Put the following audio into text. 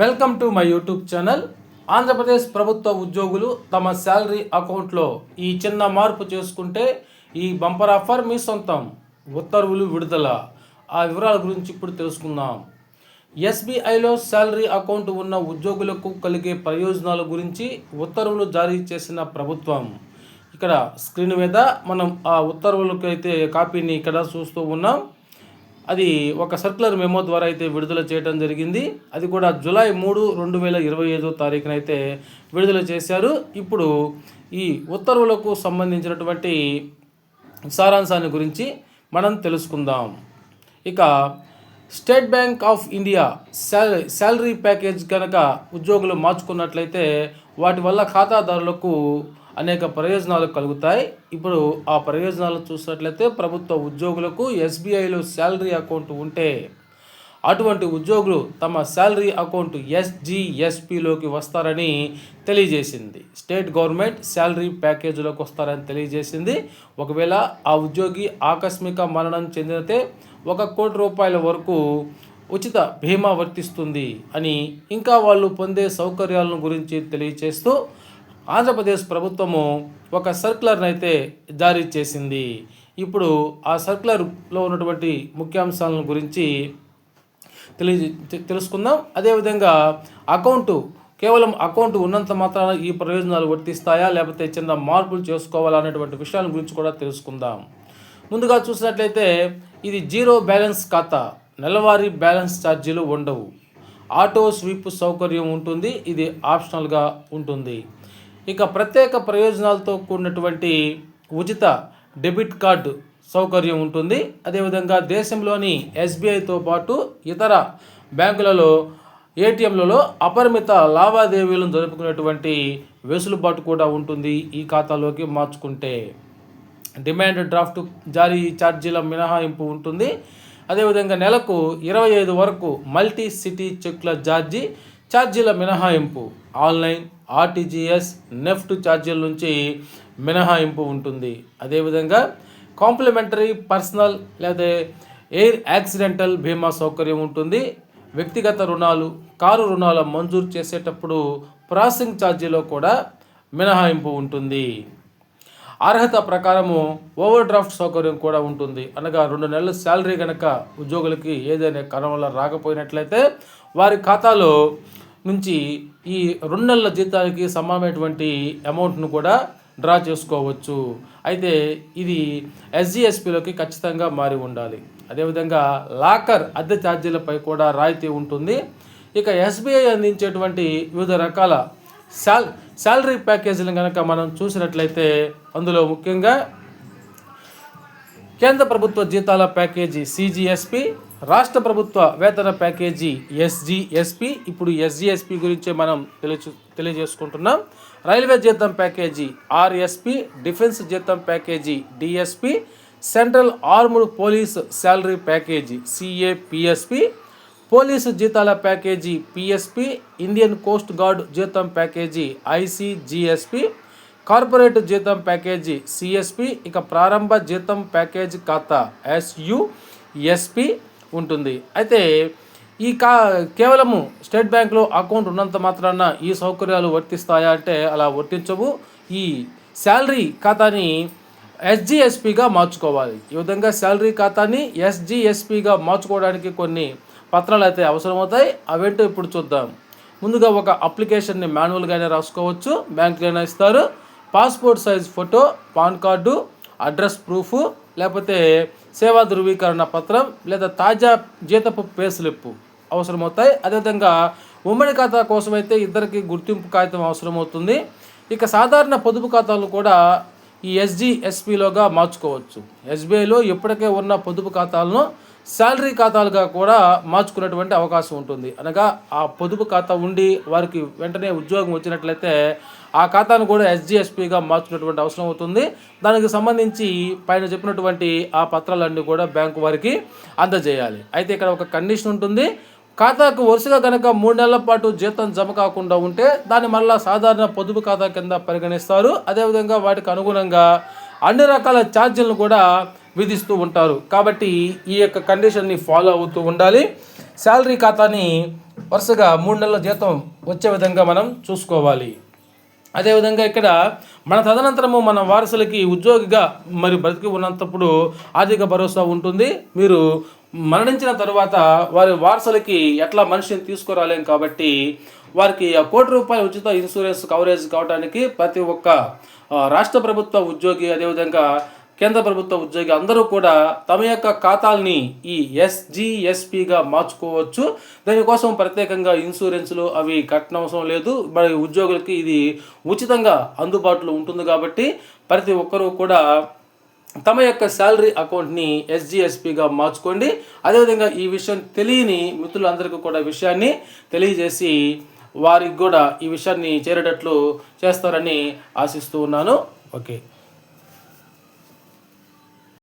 Welcome to my YouTube channel Andhra Pradesh ప్రభుత్వ ఉద్యోగులు తమ శాలరీ అకౌంట్లో ఈ చిన్న మార్పు చేసుకుంటే ఈ బంపర్ ఆఫర్ మీ సొంతం. ఉత్తర్వులు విడుదల. ఆ వివరాల గురించి ఇప్పుడు తెలుసుకుందాం. ఎస్బీఐలో శాలరీ అకౌంట్ ఉన్న ఉద్యోగులకు కలిగే ప్రయోజనాల గురించి ఉత్తర్వులు జారీ చేసిన ప్రభుత్వం. ఇక్కడ స్క్రీన్ మీద మనం ఆ ఉత్తర్వులకైతే కాపీని ఇక్కడ చూస్తూ ఉన్నాం. అది ఒక సర్కులర్ మెమో ద్వారా అయితే విడుదల చేయడం జరిగింది. అది కూడా జూలై మూడు రెండు వేల ఇరవై ఐదో తారీఖున అయితే విడుదల చేశారు. ఇప్పుడు ఈ ఉత్తర్వులకు సంబంధించినటువంటి సారాంశాన్ని గురించి మనం తెలుసుకుందాం. ఇక స్టేట్ బ్యాంక్ ఆఫ్ ఇండియా శాల శాలరీ ప్యాకేజ్ కనుక ఉద్యోగులు మార్చుకున్నట్లయితే వాటి వల్ల ఖాతాదారులకు అనేక ప్రయోజనాలు కలుగుతాయి. ఇప్పుడు ఆ ప్రయోజనాలు చూసినట్లయితే ప్రభుత్వ ఉద్యోగులకు ఎస్బీఐలో శాలరీ అకౌంట్ ఉంటే అటువంటి ఉద్యోగులు తమ శాలరీ అకౌంట్ ఎస్జిఎస్పిలోకి వస్తారని తెలియజేసింది. స్టేట్ గవర్నమెంట్ శాలరీ ప్యాకేజీలోకి వస్తారని తెలియజేసింది. ఒకవేళ ఆ ఉద్యోగి ఆకస్మిక మరణం చెందితే ఒక కోటి రూపాయల వరకు ఉచిత బీమా వర్తిస్తుంది అని ఇంకా వాళ్ళు పొందే సౌకర్యాలను గురించి తెలియజేస్తూ ఆంధ్రప్రదేశ్ ప్రభుత్వము ఒక సర్క్యులర్ని అయితే జారీ చేసింది. ఇప్పుడు ఆ సర్క్యులర్లో ఉన్నటువంటి ముఖ్యాంశాలను గురించి తెలియ తెలుసుకుందాం. అదేవిధంగా అకౌంటు కేవలం అకౌంట్ ఉన్నంత మాత్రాన ఈ ప్రయోజనాలు వర్తిస్తాయా లేకపోతే చిన్న మార్పులు చేసుకోవాలా అనేటువంటి విషయాల గురించి కూడా తెలుసుకుందాం. ముందుగా చూసినట్లయితే ఇది జీరో బ్యాలెన్స్ ఖాతా. నెలవారీ బ్యాలెన్స్ ఛార్జీలు ఉండవు. ఆటో స్వీప్ సౌకర్యం ఉంటుంది. ఇది ఆప్షనల్గా ఉంటుంది. ఇక ప్రత్యేక ప్రయోజనాలతో కూడినటువంటి ఉచిత డెబిట్ కార్డు సౌకర్యం ఉంటుంది. అదేవిధంగా దేశంలోని ఎస్బీఐతో పాటు ఇతర బ్యాంకులలో ఏటీఎంలలో అపరిమిత లావాదేవీలను జరుపుకునేటువంటి వెసులుబాటు కూడా ఉంటుంది. ఈ ఖాతాలోకి మార్చుకుంటే డిమాండ్ డ్రాఫ్ట్ జారీ ఛార్జీల మినహాయింపు ఉంటుంది. అదేవిధంగా నెలకు ఇరవై ఐదు వరకు మల్టీ సిటీ చెక్ల ఛార్జీ ఛార్జీల మినహాయింపు ఆన్లైన్ ఆర్టీజీఎస్ నెఫ్ట్ ఛార్జీల నుంచి మినహాయింపు ఉంటుంది. అదేవిధంగా కాంప్లిమెంటరీ పర్సనల్ లేదా ఎయిర్ యాక్సిడెంటల్ బీమా సౌకర్యం ఉంటుంది. వ్యక్తిగత రుణాలు కారు రుణాల మంజూరు చేసేటప్పుడు ప్రాసెసింగ్ ఛార్జీలో కూడా మినహాయింపు ఉంటుంది. అర్హత ప్రకారము ఓవర్ డ్రాఫ్ట్ సౌకర్యం కూడా ఉంటుంది. అనగా రెండు నెలల శాలరీ కనుక ఉద్యోగులకి ఏదైనా కారణం వల్ల రాకపోయినట్లయితే వారి ఖాతాలో నుంచి ఈ రెండు నెలల జీతానికి సమానమైనటువంటి అమౌంట్ను కూడా డ్రా చేసుకోవచ్చు. అయితే ఇది ఎస్జిఎస్పిలోకి ఖచ్చితంగా మారి ఉండాలి. అదేవిధంగా లాకర్ అద్దె ఛార్జీలపై కూడా రాయితీ ఉంటుంది. ఇక ఎస్బీఐ అందించేటువంటి వివిధ రకాల శాల్ శాలరీ ప్యాకేజీలను కనుక మనం చూసినట్లయితే అందులో ముఖ్యంగా కేంద్ర ప్రభుత్వ జీతాల ప్యాకేజీ సిజిఎస్పి రాష్ట్ర ప్రభుత్వ వేతన ప్యాకేజీ ఎస్జిఎస్పి ఇప్పుడు ఎస్జిఎస్పి గురించే మనం తెలియ తెలియజేసుకుంటున్నాం. రైల్వే జీతం ప్యాకేజీ ఆర్ఎస్పి డిఫెన్స్ జీతం package DSP central armed police salary package CAPSP police జీతాల package PSP Indian coast guard జీతం ప్యాకేజీ ఐసిజిఎస్పి కార్పొరేట్ జీతం ప్యాకేజీ సిఎస్పి ఇక ప్రారంభ జీతం ప్యాకేజీ ఖాతా ఎస్యుఎస్పి ఉంటుంది. అయితే ఈ కా కేవలము స్టేట్ బ్యాంక్లో అకౌంట్ ఉన్నంత మాత్రాన ఈ సౌకర్యాలు వర్తిస్తాయా అంటే అలా వర్తించవు. ఈ శాలరీ ఖాతాని ఎస్జిఎస్పిగా మార్చుకోవాలి. ఈ విధంగా శాలరీ ఖాతాని ఎస్జిఎస్పిగా మార్చుకోవడానికి కొన్ని పత్రాలు అయితే అవసరమవుతాయి. అవేంటో ఇప్పుడు చూద్దాం. ముందుగా ఒక అప్లికేషన్ని మాన్యువల్గానే రాసుకోవచ్చు. బ్యాంకులైనా ఇస్తారు. Passport size photo PAN card address proof లేకపోతే సేవా ధృవీకరణ పత్రం లేదా తాజా జీతపు పే స్లిప్ అవసరమవుతాయి. అదేవిధంగా ఉమ్మడి ఖాతా కోసం అయితే ఇద్దరికి గుర్తింపు కాగితం అవసరమవుతుంది. ఇక సాధారణ పొదుపు ఖాతాలు కూడా ఈ ఎస్జిఎస్పిలోగా మార్చుకోవచ్చు. ఎస్బీఐలో ఇప్పటికే ఉన్న పొదుపు ఖాతాలను శాలరీ ఖాతాలుగా కూడా మార్చుకునేటువంటి అవకాశం ఉంటుంది. అనగా ఆ పొదుపు ఖాతా ఉండి వారికి వెంటనే ఉద్యోగం వచ్చినట్లయితే ఆ ఖాతాను కూడా ఎస్జిఎస్పిగా మార్చుకునేటువంటి అవసరం అవుతుంది. దానికి సంబంధించి పైన చెప్పినటువంటి ఆ పత్రాలన్నీ కూడా బ్యాంకు వారికి అందజేయాలి. అయితే ఇక్కడ ఒక కండిషన్ ఉంటుంది. ఖాతాకు వరుసగా కనుక మూడు నెలల పాటు జీతం జమ కాకుండా ఉంటే దాన్ని మళ్ళా సాధారణ పొదుపు ఖాతా కింద పరిగణిస్తారు. అదేవిధంగా వాటికి అనుగుణంగా అన్ని రకాల ఛార్జీలను కూడా విధిస్తూ ఉంటారు. కాబట్టి ఈ యొక్క కండిషన్ని ఫాలో అవుతూ ఉండాలి. శాలరీ ఖాతాని వరుసగా మూడు నెలల జీతం వచ్చే విధంగా మనం చూసుకోవాలి. అదేవిధంగా ఇక్కడ మన తదనంతరము మన వారసులకి ఉద్యోగిగా మరి బ్రతికి ఉన్నప్పుడు ఆర్థిక భరోసా ఉంటుంది. మీరు మరణించిన తర్వాత వారి వారసులకి ఎట్లా మనిషిని తీసుకురాలేం కాబట్టి వారికి ఆ కోటి రూపాయల ఉచిత ఇన్సూరెన్స్ కవరేజ్ కావడానికి ప్రతి ఒక్క రాష్ట్ర ప్రభుత్వ ఉద్యోగి అదేవిధంగా కేంద్ర ప్రభుత్వ ఉద్యోగి అందరూ కూడా తమ యొక్క ఖాతాల్ని ఈ ఎస్జిఎస్పిగా మార్చుకోవచ్చు. దానికోసం ప్రత్యేకంగా ఇన్సూరెన్స్లు అవి కట్టనవసరం లేదు. మరి ఉద్యోగులకి ఇది ఉచితంగా అందుబాటులో ఉంటుంది కాబట్టి ప్రతి ఒక్కరూ కూడా తమ యొక్క శాలరీ అకౌంట్ని ఎస్జిఎస్పిగా మార్చుకోండి. అదేవిధంగా ఈ విషయం తెలియని మిత్రులందరికీ కూడా విషయాన్ని తెలియజేసి వారికి కూడా ఈ విషయాన్ని చేరేటట్లు చేస్తారని ఆశిస్తూ ఉన్నాను. ఓకే.